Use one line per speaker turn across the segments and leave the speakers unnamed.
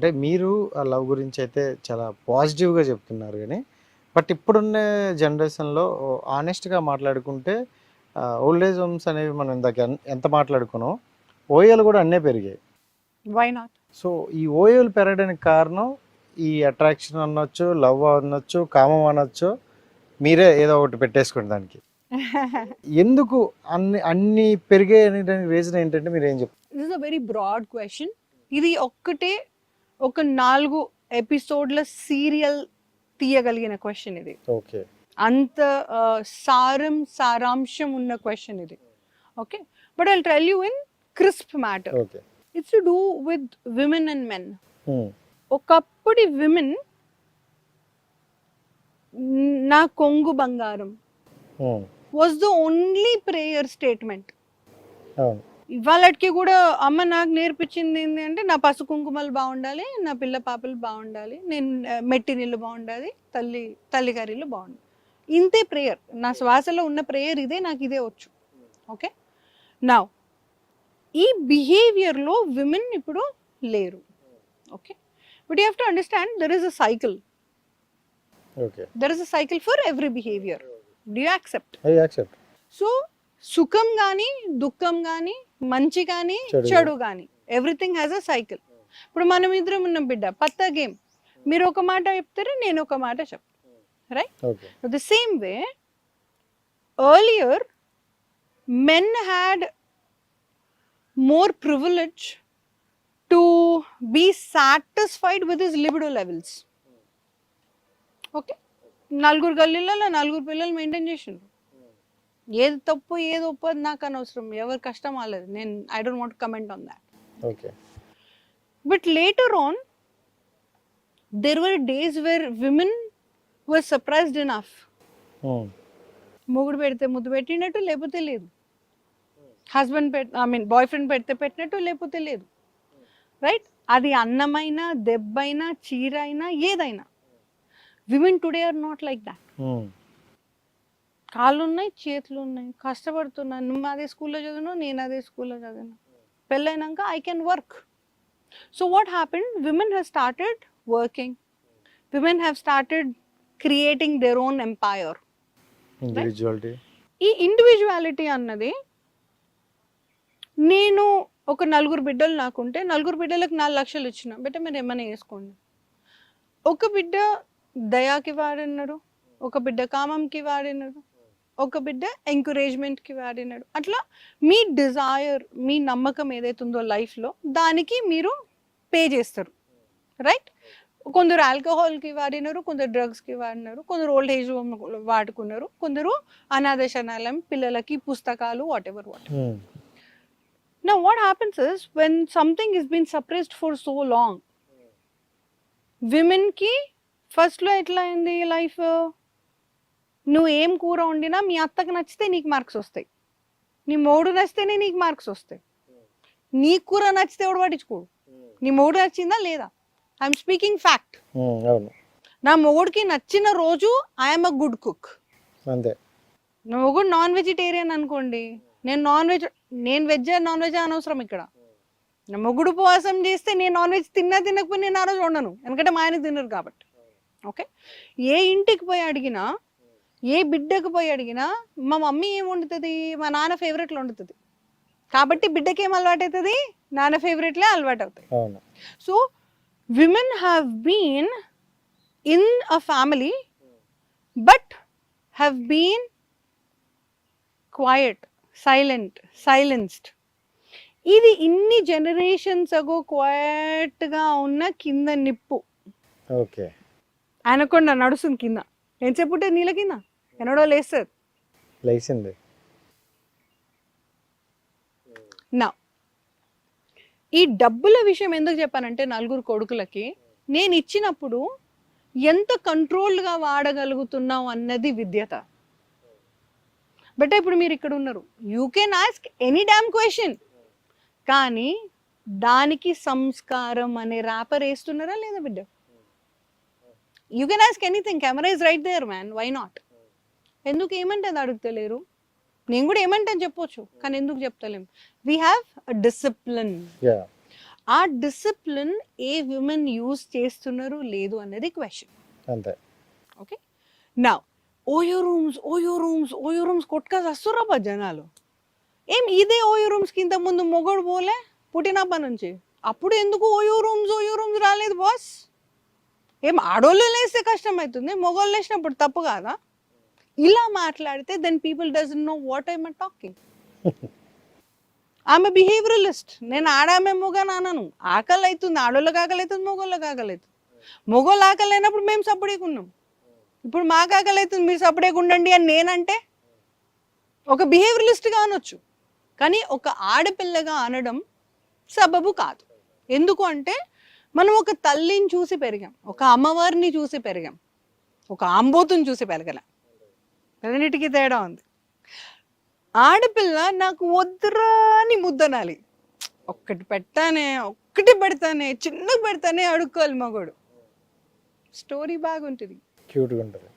అంటే మీరు ఆ లవ్ గురించి అయితే చాలా పాజిటివ్గా చెప్తున్నారు కానీ బట్ ఇప్పుడున్న జనరేషన్లో ఆనెస్ట్గా మాట్లాడుకుంటే ఓల్డ్ ఏజ్ హోమ్స్ అనేవి మనం ఇందాక ఎంత మాట్లాడుకున్నాం ఓఏలు కూడా అన్నీ పెరిగాయి.
వై నాట్
సో ఈ ఓఏలు పెరగడానికి కారణం ఈ అట్రాక్షన్ అనొచ్చు లవ్ అనొచ్చు కామం అనొచ్చు మీరే ఏదో ఒకటి పెట్టేసుకోండి దానికి. ఎందుకు అన్ని అన్ని పెరిగాయి అనేదానికి రీజన్ ఏంటంటే మీరు ఏం చెప్తారు
is a very broad question ఇది ఒక్కటే ఒక నాలుగు ఎపిసోడ్ల సీరియల్ తీయగలిగిన క్వశ్చన్ ఇది.
ఓకే.
అంత సారం సారాంశం ఉన్న క్వశ్చన్ ఇది. Okay? But I tell you in crisp matter it's to do with women and men ఒకప్పటి విమెన్ నా కొంగు బంగారం was the only prayer statement ఇవాళకి కూడా అమ్మ నాకు నేర్పించింది ఏంటి అంటే నా పసు కుంకుమలు బాగుండాలి నా పిల్ల పాపలు బాగుండాలి నేను మెట్టి నీళ్ళు బాగుండాలి తల్లి తల్లి కర్రీలు బాగుండాలి. ఇంతే ప్రేయర్. నా శ్వాసలో ఉన్న ప్రేయర్ ఇదే నాకు ఇదే వచ్చు. ఓకే? నా ఈ బిహేవియర్లో విమెన్ ఇప్పుడు లేరు. Okay? But you have to understand there is a cycle there is a cycle for every behaviour do accept so సుఖం కానీ దుఃఖం కానీ మంచి కానీ
చెడు
కానీ ఎవ్రీథింగ్ హ్యాస్ అ సైకిల్ ఇప్పుడు మనం ఇద్దరం ఉన్నాం బిడ్డ పత్తా గేమ్. మీరు ఒక మాట చెప్తారు నేను ఒక మాట చెప్తాను right the same way earlier men had more privilege to be satisfied with his libido levels okay నలుగురు గల్లీలలో నలుగురు పిల్లలు మెయింటైన్ చేసిండ్రు. ఏది తప్పు ఏది ఒప్పు అది నాకు అనవసరం. ఎవరి కష్టం వాళ్ళది. నేను I don't want comment on that
okay.
But later on there were days where women were surprised enough మొగుడు పెడితే ముద్దు పెట్టినట్టు లేకపోతే లేదు. హస్బెండ్ పెట్ ఐ మీన్ బాయ్ ఫ్రెండ్ పెడితే పెట్టినట్టు లేకపోతే లేదు. రైట్ అది అన్నమైనా దెబ్బైనా చీర అయినా ఏదైనా women today are not like that కాళ్ళు ఉన్నాయి చేతులు ఉన్నాయి కష్టపడుతున్నాను నువ్వు అదే స్కూల్లో చదివినావు నేను అదే స్కూల్లో చదివినా. పెళ్ళైనాక I can work so what happen women have started working women have started creating their own empire ఈ ఇండివిజువాలిటీ అన్నది నేను ఒక నలుగురు బిడ్డలు నాకుంటే నలుగురు బిడ్డలకు నాలుగు లక్షలు ఇచ్చిన. బిడ్డ మీరు ఏమైనా వేసుకోండి ఒక బిడ్డ దయాకి వాడినాడు ఒక బిడ్డ కామంకి వాడినాడు ఒక బిడ్డ ఎంకరేజ్మెంట్కి వాడినాడు. అట్లా మీ డిజైర్ మీ నమ్మకం ఏదైతే ఉందో లైఫ్లో దానికి మీరు పే చేస్తారు. రైట్ కొందరు ఆల్కహాల్కి వాడినారు కొందరు డ్రగ్స్కి వాడినారు కొందరు ఓల్డ్ ఏజ్ వాడుకున్నారు కొందరు అనాథ శరణాలయం పిల్లలకి పుస్తకాలు whatever what Now, what happens is when something has been suppressed for so long, women కి ఫస్ట్లో ఎట్లా అయింది లైఫ్ నువ్వు ఏం కూర వండినా మీ అత్తకు నచ్చితే నీకు మార్క్స్ వస్తాయి. నీ మూడు నచ్చితేనే నీకు మార్క్స్ వస్తాయి. నీ కూర నచ్చితే ఎవడు పట్టించుకోడు? నీ మూడు నచ్చిందా లేదా? ఐఎమ్ స్పీకింగ్ ఫ్యాక్ట్ నా మొగుడికి నచ్చిన రోజు ఐఎమ్ అ గుడ్ కుక్
అంతే.
నా మొగుడు నాన్ వెజిటేరియన్ అనుకోండి. నేను నాన్ వెజ్ నేను వెజ్ నాన్ వెజ్ అనవసరం ఇక్కడ. నా మొగుడు ఉపవాసం చేస్తే నేను నాన్ వెజ్ తిన్నా తినకపోయి నేను ఆ రోజు వండను. ఎందుకంటే మా ఆయన తినరు కాబట్టి. ఓకే? ఏ ఇంటికి పోయి అడిగినా ఏ బిడ్డకు పోయి అడిగినా మా మమ్మీ ఏం వండుతుంది మా నాన్న ఫేవరెట్లు వండుతుంది కాబట్టి బిడ్డకి ఏం అలవాటు అవుతుంది నాన్న ఫేవరెట్లే అలవాటు అవుతాయి so women have been in a family but have been quiet silent silenced ఇది ఇన్ని జనరేషన్స్ అగో క్వయట్గా ఉన్న కింద నిప్పు.
ఓకే.
అనకుండా నడుస్తుంది కింద. ఎంతసేపు ఉంటే నీళ్ళ కింద? ఎన్నడో లేస్తుంది
లేచింది.
నా. ఈ డబ్బుల విషయం ఎందుకు చెప్పానంటే నలుగురు కొడుకులకి నేను ఇచ్చినప్పుడు ఎంత కంట్రోల్గా వాడగలుగుతున్నావు అన్నది విద్యత. బట్ ఇప్పుడు మీరు ఇక్కడ ఉన్నారు. You can ask any damn question కానీ దానికి సంస్కారం అనే ర్యాపర్ వేస్తున్నారా లేదా బిడ్డ? You can ask anything camera is right there man why not ఎందుకు ఏమంటే అది అడుగుతలేరు? నేను కూడా ఏమంటే అని చెప్పొచ్చు కానీ ఎందుకు చెప్తలేం. We have discipline
yeah
ah discipline A women use చేస్తున్నారు లేదు అనేది క్వశ్చన్
అంతే.
ఓకే నా OYO rooms OYO rooms OYO rooms కొట్టుక వస్తుర్రా జనాలు. ఏం ఇదే ఓయో రూమ్స్కి ఇంత ముందు మొగడు పోలే? పుట్టినప్పటి నుంచి. అప్పుడు ఎందుకు ఓయో రూమ్స్ ఓయో రూమ్స్ రాలేదు బాస్ ఏం ఆడోళ్ళు లేస్తే కష్టం అవుతుంది మొగోళ్ళు లేచినప్పుడు తప్పు కాదా? ఇలా మాట్లాడితే then people doesn't know what I'm talking ఆమె బిహేవియరలిస్ట్ నేను ఆడామేమోగా నానను ఆకలి అవుతుంది. ఆడోళ్ళకి ఆకలి అవుతుంది మొగోళ్ళకి ఆకలి అవుతుంది. మొగోళ్ళు ఆకలి అయినప్పుడు మేము సపరేట్గా ఉన్నాం. ఇప్పుడు మాకు ఆకలి అవుతుంది మీరు సపరేట్గా ఉండండి అని నేనంటే ఒక బిహేవియరలిస్ట్గా అనొచ్చు. కానీ ఒక ఆడపిల్లగా అనడం సబబు కాదు. ఎందుకు అంటే మనం ఒక తల్లిని చూసి పెరిగాం. ఒక అమ్మవారిని చూసి పెరిగాం. ఒక ఆంబోతుని చూసి పెరగలేం. రెండింటికి తేడా ఉంది. ఆడపిల్ల నాకు వద్దురా అని ముద్దనాలి. ఒక్కటి పెట్టానే ఒక్కటి పెడతానే చిన్నగా పెడతానే అడుక్కోవాలి మగోడు. స్టోరీ బాగుంటుంది.
క్యూట్గా ఉంటుంది.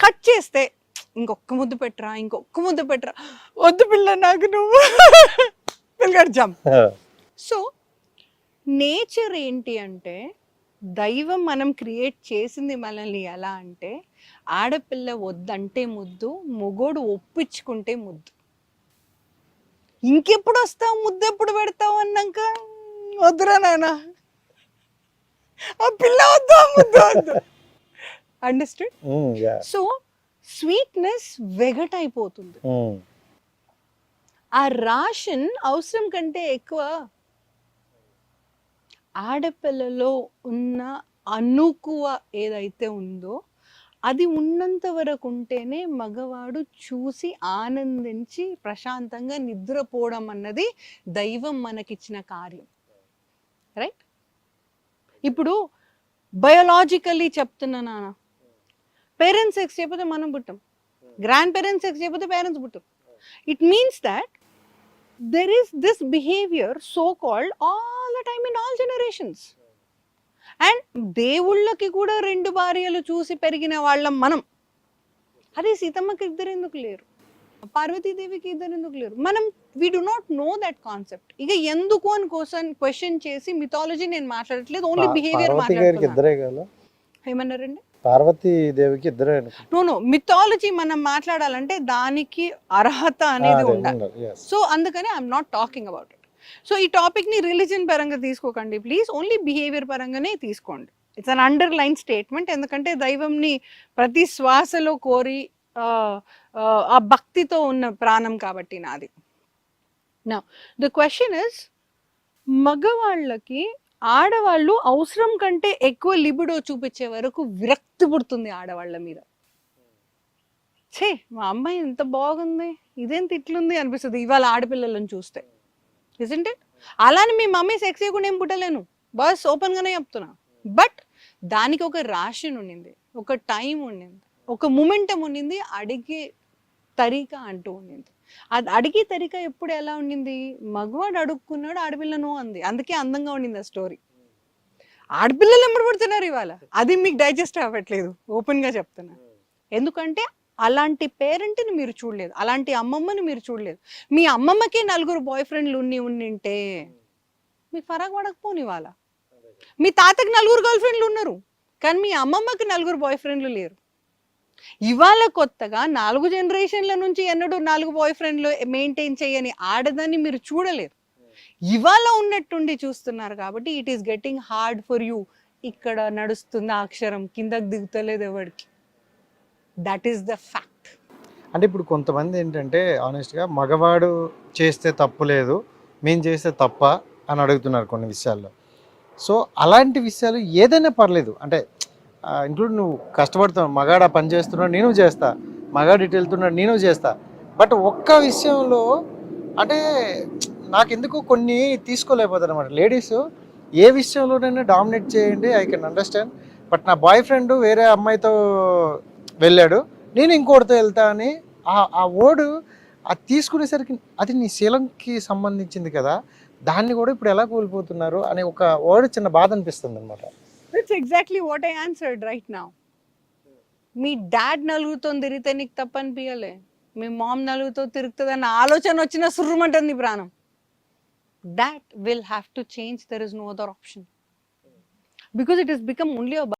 కట్ చేస్తే ఇంకొక ముద్దు పెట్టరా ఇంకొక ముద్దు పెట్టరా. వద్దు పిల్ల నాకు నువ్వు. పిల్లగాడు జంప్. సో నేచర్ ఏంటి అంటే దైవం మనం క్రియేట్ చేసింది మనల్ని ఎలా అంటే ఆడపిల్ల వద్దంటే ముద్దు మొగోడు ఒప్పించుకుంటే ముద్దు. ఇంకెప్పుడు వస్తావు? ముద్దు ఎప్పుడు పెడతావు అన్నాక? వద్దురా నాన్న. ఆ పిల్ల వద్దు ముద్దు వద్దు. అండర్స్టూడ్ సో స్వీట్నెస్ వెగటైపోతుంది. ఆ రాషన్ అవసరం కంటే ఎక్కువ ఆడపిల్లలో ఉన్న అనుకువ ఏదైతే ఉందో అది ఉన్నంత వరకు ఉంటేనే మగవాడు చూసి ఆనందించి ప్రశాంతంగా నిద్రపోవడం అన్నది దైవం మనకిచ్చిన కార్యం. రైట్ ఇప్పుడు బయోలాజికల్లీ చెప్తున్నా నాన్న. పేరెంట్స్ సెక్స్ చేయకపోతే మనం పుట్టాం. గ్రాండ్ పేరెంట్స్ సెక్స్ చేయకపోతే పేరెంట్స్ పుట్టాం. It means that there is this behaviour so called all the time in all generations and దేవుళ్ళకి కూడా రెండు భార్యలు చూసి పెరిగిన వాళ్ళం మనం. అదే సీతమ్మకి ఇద్దరు ఎందుకు లేరు? పార్వతీదేవికి ఇద్దరు ఎందుకు లేరు? మనం we do not know that concept ఇక ఎందుకు అని కోసం క్వశ్చన్ చేసి మిథాలజీ నేను మాట్లాడట్లేదు ఓన్లీ బిహేవియర్ మాట్లాడుతున్నాను ఏమన్నారండి?
పార్వతీ దేవికి ఇద్దరే.
నో నో మిథాలజీ మనం మాట్లాడాలంటే దానికి అర్హత అనేది ఉండాలి. సో అందుకని I'm not talking about it so ఈ టాపిక్ని రిలీజన్ పరంగా తీసుకోకండి ప్లీజ్ ఓన్లీ బిహేవియర్ పరంగానే తీసుకోండి. It's an underline statement ఎందుకంటే దైవంని ప్రతి శ్వాసలో కోరి ఆ, భక్తితో ఉన్న ప్రాణం కాబట్టి నాది. నా ద క్వశ్చన్ ఇస్ మగవాళ్ళకి ఆడవాళ్ళు అవసరం కంటే ఎక్కువ లిబిడో చూపించే వరకు విరక్తి పుడుతుంది ఆడవాళ్ళ మీద. ఛే మా అమ్మాయి ఎంత బాగుంది ఇదేంత ఇట్లుంది అనిపిస్తుంది ఇవాళ ఆడపిల్లలను చూస్తే. ఇజంట్ ఇట్ అలానే మీ మమ్మీ సెక్స్ చేయకుండా ఏం పుట్టలేను. బస్ ఓపెన్గానే చెప్తున్నా. బట్ దానికి ఒక రాషన్ ఉండింది. ఒక టైం ఉండింది. ఒక మూమెంటం ఉండింది. అడిగే తరిక అంటూ ఉండింది. అది అడిగే తరిక ఎప్పుడు ఎలా ఉండింది? మగవాడు అడుక్కున్నాడు ఆడపిల్లను అంది. అందుకే అందంగా ఉండింది ఆ స్టోరీ ఆడపిల్లలు ఎమ్మడి పడుతున్నారు ఇవాళ. అది మీకు డైజెస్ట్ అవ్వట్లేదు. ఓపెన్గా చెప్తున్నా. ఎందుకంటే అలాంటి పేరెంట్ని మీరు చూడలేదు. అలాంటి అమ్మమ్మని మీరు చూడలేదు. మీ అమ్మమ్మకి నలుగురు బాయ్ ఫ్రెండ్లు ఉన్ని ఉండింటే మీకు ఫరాక్ పడకపోని ఇవాళ. మీ తాతకి నలుగురు గర్ల్ ఫ్రెండ్లు ఉన్నారు. కానీ మీ అమ్మమ్మకి నలుగురు బాయ్ ఫ్రెండ్లు లేరు. ఇవాళ కొత్తగా నాలుగు జనరేషన్ల నుంచి ఎన్నడూ నాలుగు బాయ్ ఫ్రెండ్లు మెయింటైన్ చేయని ఆడదాన్ని మీరు చూడలేరు. ఇవాళ ఉన్నట్టుండి చూస్తున్నారు కాబట్టి it is getting hard for you. ఇక్కడ నడుస్తుంది అక్షరం కిందకి దిగుతలేదు ఎవరికి. దట్ ఈస్ ద ఫ్యాక్ట్
అంటే ఇప్పుడు కొంతమంది ఏంటంటే ఆనెస్ట్గా మగవాడు చేస్తే తప్పు లేదు మేము చేస్తే తప్ప అని అడుగుతున్నారు కొన్ని విషయాల్లో. సో అలాంటి విషయాలు ఏదైనా పర్లేదు. అంటే ఇంక్లూడ్ నువ్వు కష్టపడుతున్నావు మగాడు ఆ పని చేస్తున్నాడు నేను చేస్తా. మగాడు ఇటు వెళ్తున్నాడు నేను చేస్తా. బట్ ఒక్క విషయంలో అంటే నాకు ఎందుకు కొన్ని తీసుకోలేకపోతాను అనమాట లేడీస్ ఏ విషయంలోనైనా డామినేట్ చేయండి ఐ కెన్ అండర్స్టాండ్ బట్ నా బాయ్ ఫ్రెండ్ వేరే అమ్మాయితో వెళ్ళాడు. నేను ఇంకోటితో వెళ్తా అని ఆ ఆ ఓడు అది తీసుకునేసరికి అది నీ శీలంకి సంబంధించింది కదా దాన్ని కూడా ఇప్పుడు ఎలా కోల్పోతున్నారు అనే ఒక వర్డ్ చిన్న బాధ అనిపిస్తుంది అనమాట
that's exactly what I answered right now me dad నలుగుతో తిరిగితే నీకు తప్ప అనిపించలే. మీ మామ్ నలుగుతో తిరుగుతుంది అన్న ఆలోచన వచ్చిన సుర్రమంటుంది ప్రాణం. That will have to change there is no other option because it has become only